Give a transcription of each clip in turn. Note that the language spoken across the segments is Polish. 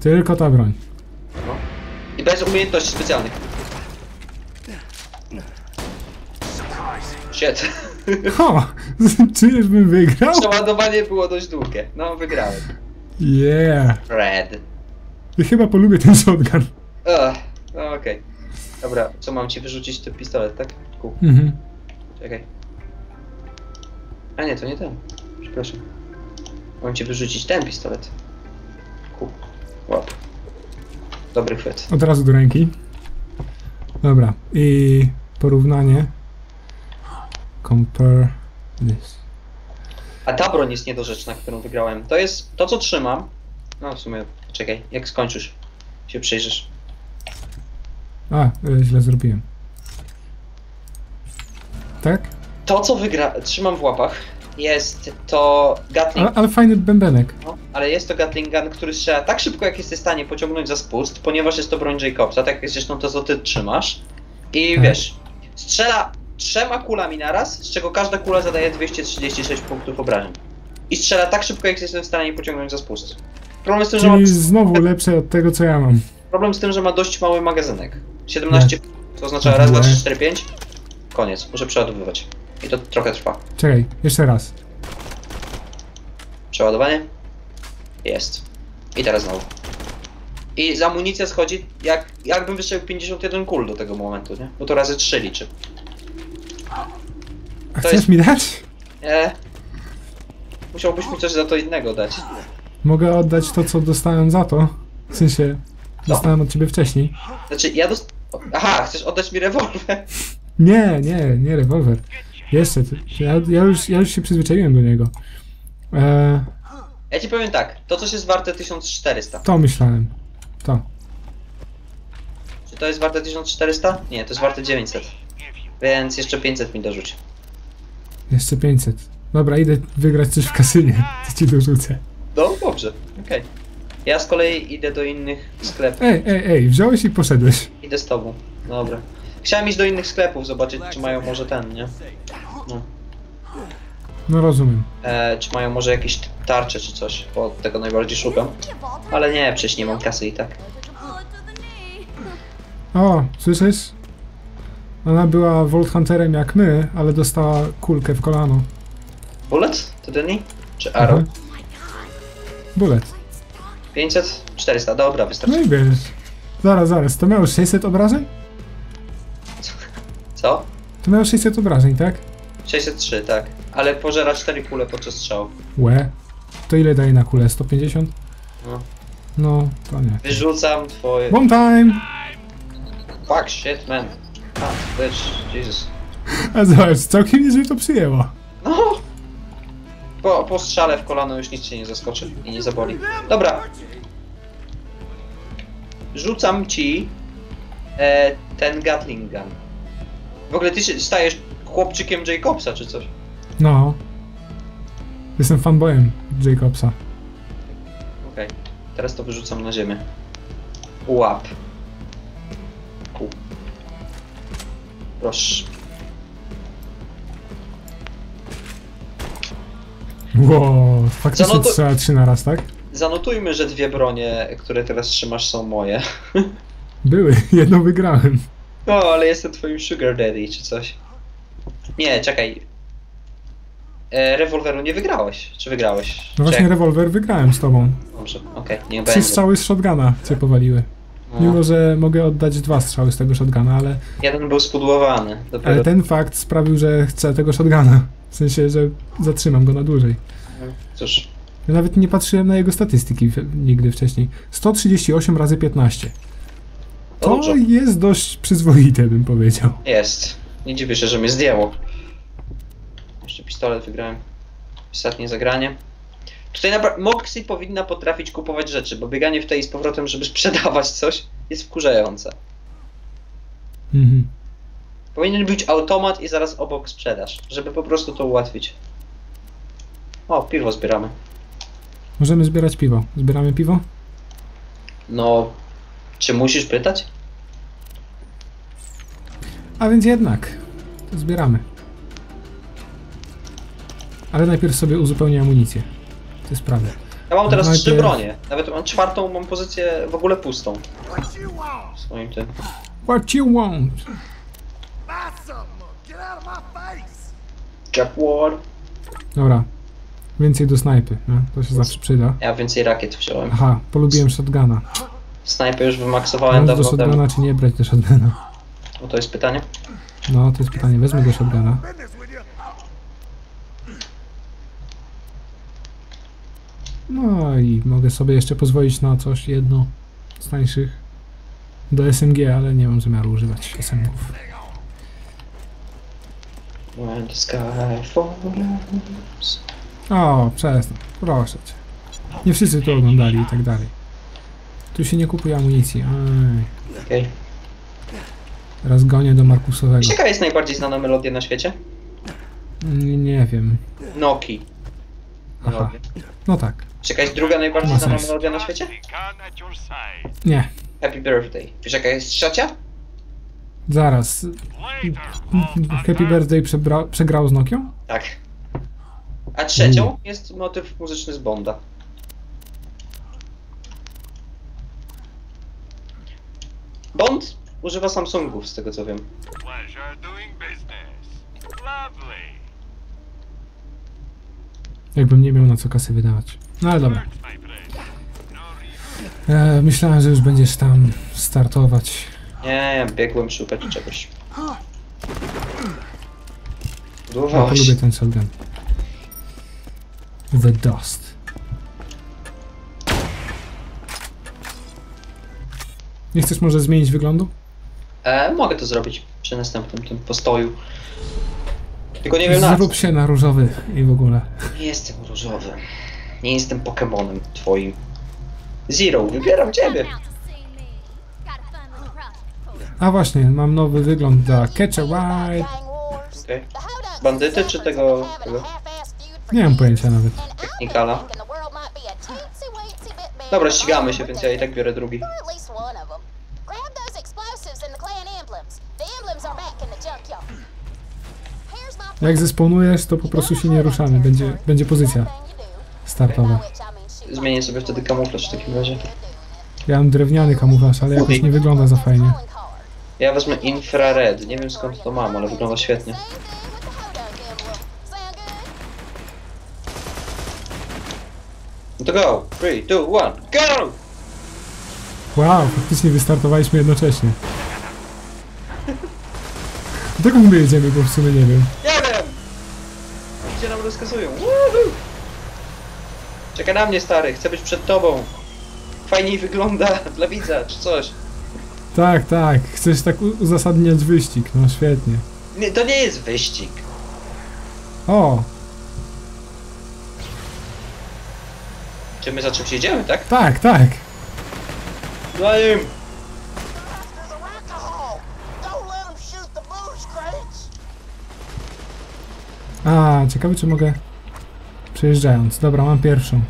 Tylko ta broń. No. I bez umiejętności specjalnych. Shit. Ho! Czyż bym wygrał? Przeładowanie było dość długie. No, wygrałem. Yeah! Red. Ja chyba polubię ten shotgun. Ugh. No, okej. Dobra, co mam ci wyrzucić ten pistolet, tak? Cool. Mhm. Czekaj. A nie, to nie ten. Przepraszam. Mam ci wyrzucić ten pistolet. Cool. Łap. Dobry chwyt. Od razu do ręki. Dobra. I porównanie. Compare this. A ta broń jest niedorzeczna, którą wygrałem. To jest to, co trzymam. No w sumie, czekaj, jak skończysz, się przyjrzysz. A, e, źle zrobiłem. Tak? To, co wygra... trzymam w łapach, jest to Gatling. Ale, ale fajny bębenek. No, ale jest to Gatling Gun, który strzela tak szybko, jak jesteś w stanie pociągnąć za spust, ponieważ jest to broń Jacobsa, tak jak zresztą to, co ty trzymasz. I Tak. wiesz, strzela trzema kulami naraz, z czego każda kula zadaje 236 punktów obrażeń. I strzela tak szybko, jak jestem w stanie pociągnąć za spust. Problem z tym, że ma, znowu lepsze od tego, co ja mam. problem z tym, że ma dość mały magazynek. 17, to oznacza raz, dwa, trzy, cztery, pięć. Koniec, muszę przeładowywać. I to trochę trwa. Czekaj, jeszcze raz. Przeładowanie? Jest. I teraz znowu. I za amunicja schodzi, jak, jakbym wystrzelił 51 kul do tego momentu, nie? Bo to razy 3 liczy. A chcesz jest- mi dać? E, musiałbyś mi coś za to innego dać. Mogę oddać to, co dostałem za to. W sensie, dostałem od ciebie wcześniej. Znaczy, ja dost... Aha, chcesz oddać mi rewolwer? Nie, nie, nie rewolwer. Jeszcze, ja, ja, już, ja już się przyzwyczaiłem do niego. Eee, Ja ci powiem tak, to coś jest warte 1400. to myślałem. To. Czy to jest warte 1400? Nie, to jest warte 900. Więc jeszcze 500 mi dorzuć. Jeszcze 500. Dobra, idę wygrać coś w kasynie. To ci dorzucę. No, dobrze, okej. Ja z kolei idę do innych sklepów. Ej, ej, ej, wziąłeś i poszedłeś. Idę z tobą. Dobra. Chciałem iść do innych sklepów, zobaczyć czy mają może ten, nie? No. No rozumiem. E, czy mają może jakieś tarcze czy coś, bo tego najbardziej szukam. Ale nie, przecież nie mam kasy i tak. O, słyszysz? Ona była Volt Hunterem jak my, ale dostała kulkę w kolano. Bullet? To Denny? Czy Arrow? Mhm. Bullet. 500? 400, dobra, No wystarczy. i bierzesz. Zaraz, zaraz. To miało 600 obrażeń? Co? To miało 600 obrażeń, tak? 603, tak. Ale pożera 4 kule podczas strzału. Łe. To ile daje na kulę? 150? No. No, to nie. Wyrzucam twoje... One time! Fuck, shit, man. A, bitch, Jesus. A zobacz, całkiem nieźle to przyjęło. No! Po, po strzale w kolano już nic cię nie zaskoczy i nie zaboli. Dobra. Rzucam ci e, ten Gatling Gun. W ogóle ty się stajesz chłopczykiem Jacobsa czy coś. No. Jestem fanboyem Jacobsa. Okej. Teraz to wyrzucam na ziemię. Łap. Ku. Proszę. Wow, faktycznie Zanotu- trzeba trzy na raz, tak? Zanotujmy, że dwie bronie, które teraz trzymasz są moje. Były, jedną wygrałem. No, ale jestem twoim sugar daddy czy coś. Nie, czekaj. E, rewolweru nie wygrałeś. Czy wygrałeś? No właśnie Czek- rewolwer wygrałem z tobą. Dobrze, okej, nie Trzy będzie. strzały z shotguna cię powaliły. No, Mimo, że mogę oddać dwa strzały z tego shotguna, ale, Jeden był spudłowany. Dopiero... ale ten fakt sprawił, że chcę tego shotguna. W sensie, że zatrzymam go na dłużej. Cóż, Ja nawet nie patrzyłem na jego statystyki nigdy wcześniej. 138 razy 15. to To dużo. jest dość przyzwoite, bym powiedział. Jest. Nie dziwię się, że mnie zdjęło. Jeszcze pistolet wygrałem. Ostatnie zagranie. Tutaj Moxie powinna potrafić kupować rzeczy, bo bieganie w tej z powrotem, żeby sprzedawać coś, jest wkurzające. Mhm. Powinien być automat i zaraz obok sprzedaż, żeby po prostu to ułatwić. O, piwo zbieramy. Możemy zbierać piwo. Zbieramy piwo? No, czy musisz pytać? A więc jednak. To zbieramy. Ale najpierw sobie uzupełnię amunicję. to jest prawda. Ja mam teraz trzy bronie. Nawet mam czwartą, mam pozycję w ogóle pustą. W swoim tym. What you want? Jack War. Dobra. Więcej do snajpy, no? to się zawsze przyda. Ja więcej rakiet wziąłem. Aha, polubiłem shotguna. Snajpę już wymaksowałem do dawno temu. shotguna czy nie brać do shotguna? Bo to jest pytanie. No, to jest pytanie, wezmę do shotguna. No i mogę sobie jeszcze pozwolić na coś jedno z tańszych do SMG, ale nie mam zamiaru używać SMG-ów. O, przestań, proszę cię. Nie wszyscy to oglądali i tak dalej. Tu się nie kupuje amunicji. Aj. Okej. Teraz gonię do Markusowego. Wiesz jaka jest najbardziej znana melodia na świecie? Nie, nie wiem. Noki. Aha. No tak. Jaka jest druga najbardziej znana melodia na świecie? Nie. Happy Birthday. Wiesz jaka jest trzecia? Zaraz. Happy Birthday przebra- przegrał z Nokią? Tak. A trzecią jest motyw muzyczny z Bonda. Bond używa Samsungów, z tego co wiem. Jakbym nie miał na co kasy wydawać. No ale dobra. E, myślałem, że już będziesz tam startować. Nie, ja biegłem szukać czegoś. Ja Budowałeś. lubię ten shotgun. The Dust. Nie chcesz może zmienić wyglądu? E, mogę to zrobić przy następnym tym postoju. Tylko nie wiem na co. Zrób się na różowy i w ogóle. Nie jestem różowy. Nie jestem Pokemonem twoim. Zero, wybieram ciebie. A właśnie, mam nowy wygląd dla Catch a Ride. Okej. Bandyty czy tego- tego? Nie mam pojęcia nawet. Technikala. Dobra, ścigamy się, więc ja i tak biorę drugi. Jak zespawnujesz, to po prostu się nie ruszamy. Będzie, będzie pozycja startowa. Zmienię sobie wtedy kamuflaż w takim razie. Ja mam drewniany kamuflaż, ale jakoś nie wygląda za fajnie. Ja wezmę infrared. Nie wiem skąd to mam, ale wygląda świetnie. No to go! 3, 2, 1, go! Wow, faktycznie wystartowaliśmy jednocześnie. Dokąd my jedziemy, bo w sumie nie wiem. Nam rozkazują? Woohoo! Czekaj na mnie, stary. Chcę być przed tobą. Fajniej wygląda dla widza, czy coś. Tak, tak, chcesz tak uzasadniać wyścig, no świetnie. Nie, to nie jest wyścig. O, Czy my za czymś jedziemy, tak? tak, tak. Za nim! There's a alcohol! Don't let them shoot the booze crates! A, ciekawe czy mogę... Przejeżdżając, dobra, mam pierwszą.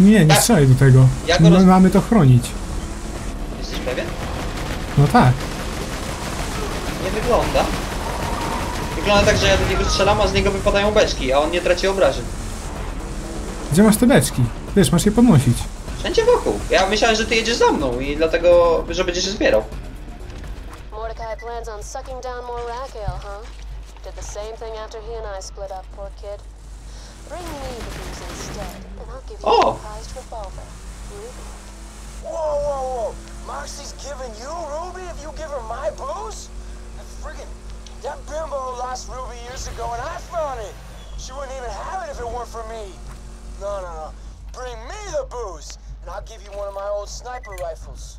Nie, nie Tak. strzelaj do tego. Ja go My roz- mamy to chronić. Jesteś pewien? No tak. Nie wygląda. Wygląda tak, że ja do niego strzelam, a z niego wypadają beczki, a on nie traci obrażeń. Gdzie masz te beczki? Wiesz, masz je podnosić. Wszędzie wokół. Ja myślałem, że ty jedziesz za mną i dlatego, że będziesz je zbierał. Mordecai plans on sucking down more Raquel, huh? Did the same thing after he and I split up, poor kid. Bring me the booze instead, and I'll give you Oh. a prized revolver. Ruby. Hmm? Whoa, whoa, whoa! Moxie's giving you Ruby if you give her my booze? That friggin' that bimbo lost Ruby years ago and I found it. She wouldn't even have it if it weren't for me. No, no, no. Bring me the booze, and I'll give you one of my old sniper rifles.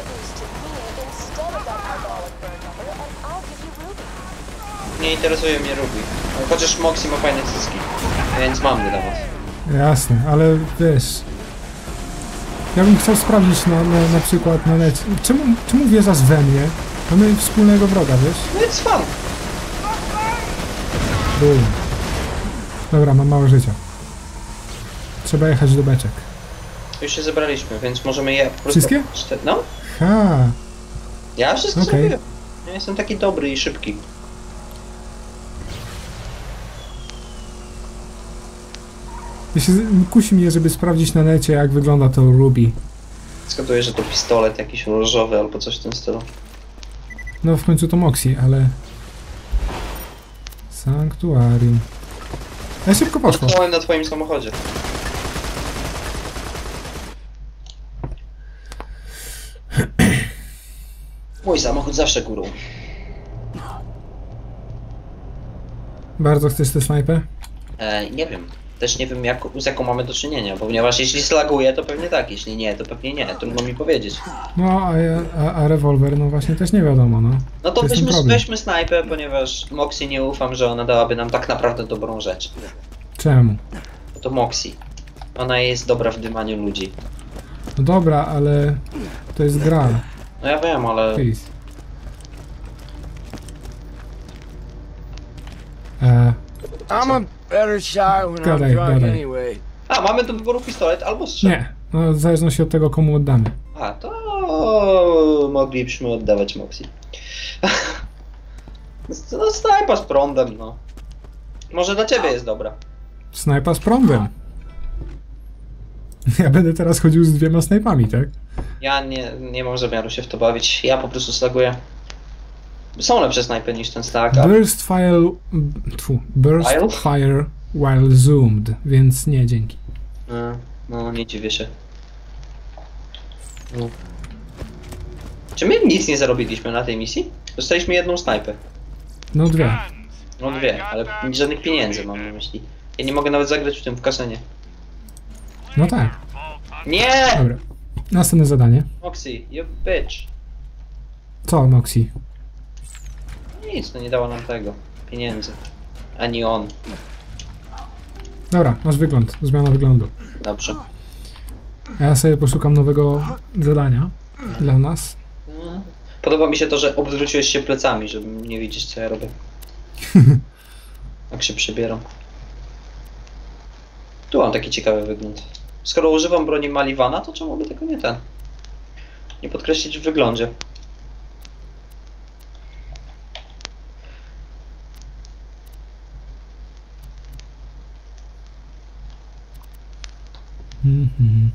Nie interesuje mnie Ruby. Chociaż Moxie ma fajne cycki. Więc mam dla was. Jasne, ale wiesz... Ja bym chciał sprawdzić na, na, na przykład na net... Czemu, czemu wierzasz we mnie? Mamy wspólnego wroga, wiesz? No it's fun. Bum. Dobra, mam mało życia. Trzeba jechać do beczek. Już się zebraliśmy, więc możemy je po prostu... Wszystkie? No, Ha! ja wszystko Okej. zrobiłem. Ja jestem taki dobry i szybki. Się, kusi mnie, żeby sprawdzić na necie, jak wygląda to Ruby. Zgaduję, że to pistolet jakiś różowy albo coś w tym stylu. No w końcu to Moxie, ale... Sanktuarium. Ja szybko poszło. Potknąłem na twoim samochodzie. Mój samochód zawsze górą. Bardzo chcesz tę snajpę? E, nie wiem. Też nie wiem, jak, z jaką mamy do czynienia, ponieważ jeśli slaguje, to pewnie tak, jeśli nie, to pewnie nie. Trudno mi powiedzieć. No, a, ja- a, a rewolwer, no właśnie też nie wiadomo, no. No to To jest weźmy, problem. weźmy snajpę, ponieważ Moxie nie ufam, że ona dałaby nam tak naprawdę dobrą rzecz. Czemu? Bo to Moxie. Ona jest dobra w dymaniu ludzi. No dobra, ale to jest gra. No ja wiem, ale... Please. E, I'm a better shot when I'm Gadaj, drunk gadaj. anyway. A, mamy do wyboru pistolet albo strzel. nie, no w zależności od tego, komu oddamy. A, to moglibyśmy oddawać Moxie. no snajpa z prądem, no. Może dla ciebie jest dobra. Snajpa z prądem. Ja będę teraz chodził z dwiema snajpami, tak? Ja nie, nie mam zamiaru się w to bawić. Ja po prostu slaguję. Są lepsze snajpy niż ten ale Burst fire... Tfu, burst File? fire while zoomed, więc nie, dzięki. no, no nie dziwię się. No. Czy my nic nie zarobiliśmy na tej misji? Dostaliśmy jedną snajpę. No dwie. No dwie, ale żadnych pieniędzy mam na myśli. Ja nie mogę nawet zagrać w tym w kasenie. No tak. Nie! Dobra. Następne zadanie. Moxie, you bitch. Co, Moxie? Nic, no nie dało nam tego. Pieniędzy. Ani on. Dobra, masz wygląd. Zmiana wyglądu. Dobrze. A Ja sobie poszukam nowego zadania dla nas. No. Podoba mi się to, że odwróciłeś się plecami, żeby nie widzieć co ja robię. Jak się przybieram. Tu mam taki ciekawy wygląd. Skoro używam broni Maliwana, to czemu by tego nie ten? Nie podkreślić w wyglądzie. Mhm.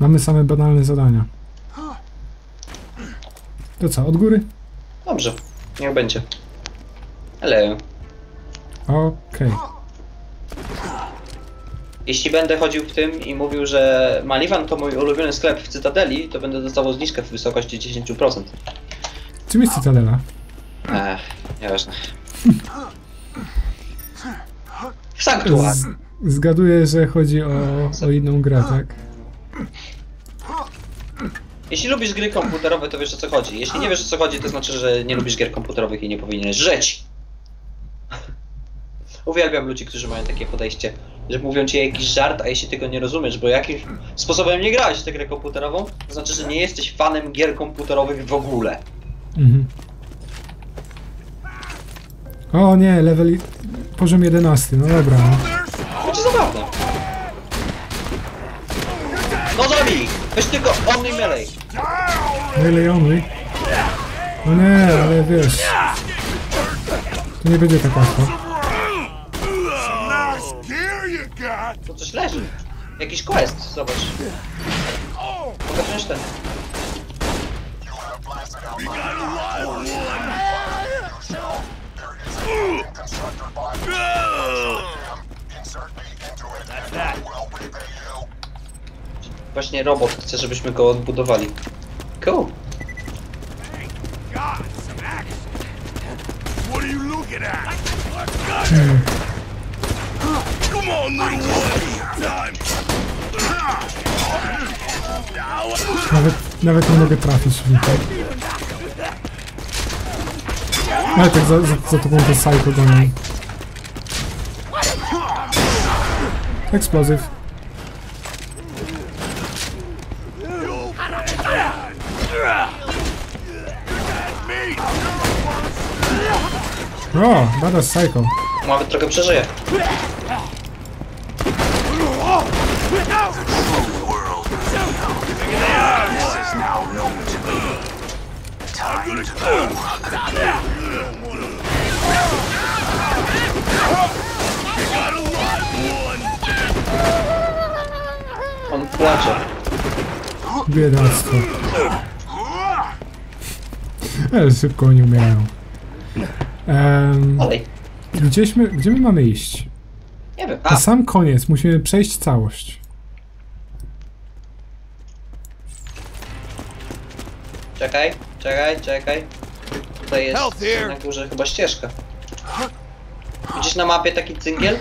Mamy same banalne zadania. To co, od góry? Dobrze, niech będzie. Ale Okej. jeśli będę chodził w tym i mówił, że Maliwan to mój ulubiony sklep w Cytadeli, to będę dostawał zniżkę w wysokości 10%. Czym jest Cytadela? Ech, nieważne. Sanktuar. Z, zgaduję, że chodzi o, o inną grę, tak? Jeśli lubisz gry komputerowe, to wiesz o co chodzi. Jeśli nie wiesz o co chodzi, to znaczy, że nie lubisz gier komputerowych i nie powinieneś żyć. Uwielbiam ludzi, którzy mają takie podejście, że mówią ci jakiś żart, a jeśli tego nie rozumiesz, bo jakimś sposobem nie grałeś w tę grę komputerową, to znaczy, że nie jesteś fanem gier komputerowych w ogóle. Mhm. O nie, level... poziom 11, no dobra. No. Będzie zabawne. No zabij! Weź tylko only melee. Melee only. No nie, ale wiesz... To nie będzie tak łatwo. Tu coś leży. Jakiś quest, zobacz. Mogę ten. Właśnie robot chce, żebyśmy go odbudowali. Cool. Time. Nawet, nawet nie mogę trafić w nich. Ale tak za, za, za tobą to psycho gonią. Eksplozyw. O, badass psycho. Nawet trochę przeżyje. On płacze. Biedactwo. Ale szybko oni umierają. Gdzieśmy, gdzie my mamy iść? Nie wiem. Na A, sam koniec musimy przejść całość. czekaj, czekaj, czekaj. Tutaj jest na górze chyba ścieżka. Widzisz na mapie taki cyngiel?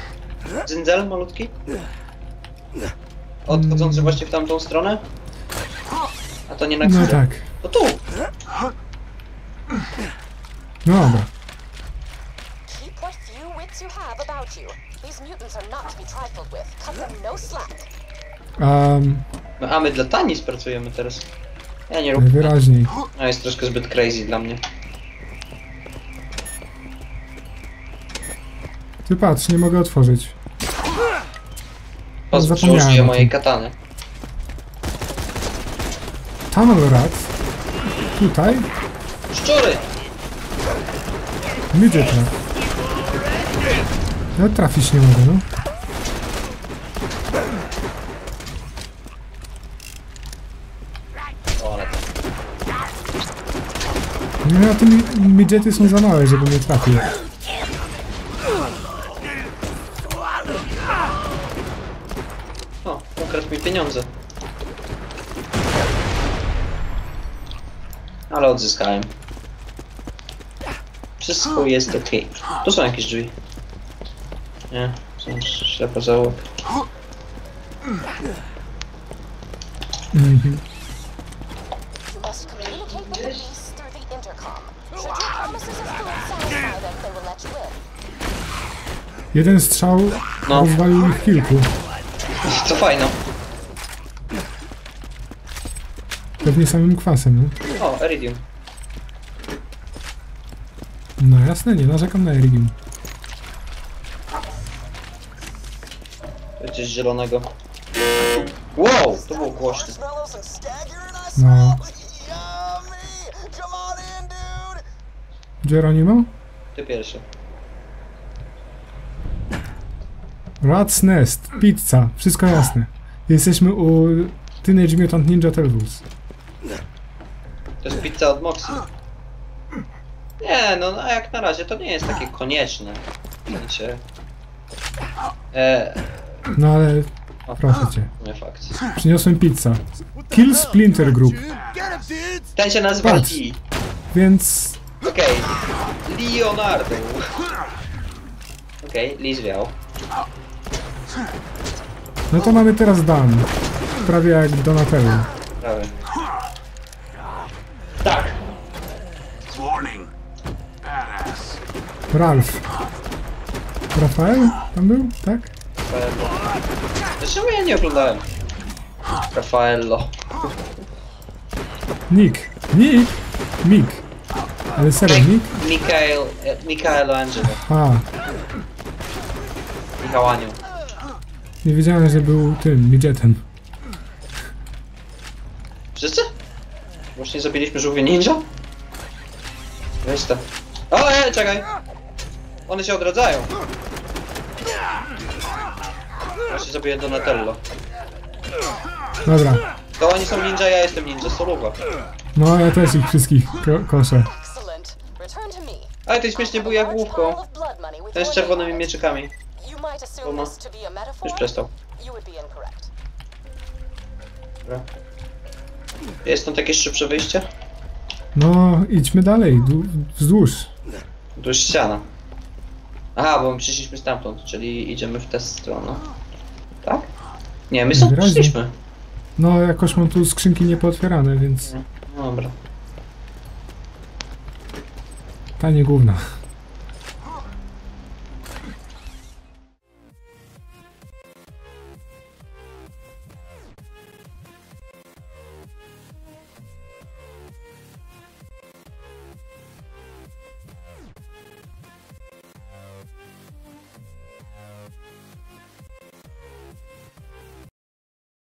Cyndzel malutki? Odchodzący właśnie w tamtą stronę? A to nie na No górze. tak. To tu! No dobra. About you. These mutants are not to be trifled with. Cut them no slack. Um, No, a my dla Tanis pracujemy teraz. Ja nie lubię. najwyraźniej. No jest troszkę zbyt crazy dla mnie. Ty patrz, nie mogę otworzyć. Pozwól, że zapomniałem użyję o mojej katany. Tunnel Rat. Tutaj. Szczury! Midget Rat. Ja trafić nie mogę, no. No a te mi- midgety są za małe, żeby mnie trafił. O, ukradł mi pieniądze. Ale odzyskałem. Wszystko jest ok. Tu są jakieś drzwi. Nie, są ślepe zaułek. Mhm. You must communicate with the beasts through the intercom. Should your promises of food satisfy them, they will let you in. Jeden strzał No. rozwalił ich kilku. Co fajno. Pewnie samym kwasem, no. O, Iridium. No jasne, nie narzekam na Erigium. Coś zielonego. Wow, to było głośne. No. Geronimo? Ty pierwszy. Rat's Nest, pizza, wszystko jasne. Jesteśmy u Teenage Mutant Ninja Turtles. To jest pizza od Moxie. Nie, no a jak na razie to nie jest takie konieczne. W sensie... E, No ale proszę cię, nie fakt. przyniosłem pizza. Kill Splinter Group! Ten się nazywa Patrz. Lee. więc Okej. Leonardo. Okej, Lee zwiał. no to mamy teraz Dan. Prawie jak Donatello. Prawie. Tak. Warning. Badass. Ralph. Rafael? Tam był? Tak? Raffaello. Dlaczego ja nie oglądałem? Raffaello. Nick. Nick? Mick. Ale serio, Nick? Mikael, e, Mikaelo Angelo. A, Michał Anioł. nie wiedziałem, że był tym, midgetem. Wszyscy? Właśnie zabiliśmy żółwie ninja? Weź to. O, e, czekaj! One się odradzają. Właśnie zabiję Donatello. Dobra. To oni są ninja, ja jestem ninja, soluwa. No, ja też ich wszystkich ko koszę. Excellent. Return to me. Ale to śmiesznie buja główką. Ten z czerwonymi mieczykami. You might assume Oma. this to be a metaphor. Już przestał. You would be incorrect. Dobra. Jest tam takie szybsze wyjście? No, idźmy dalej, dłu- wzdłuż. Tu jest ściana. Aha, bo my przyszliśmy stamtąd, czyli idziemy w tę stronę. Tak? Nie, my stąd Wyraźnie. No, jakoś mam tu skrzynki niepootwierane, więc No dobra. tanie gówna.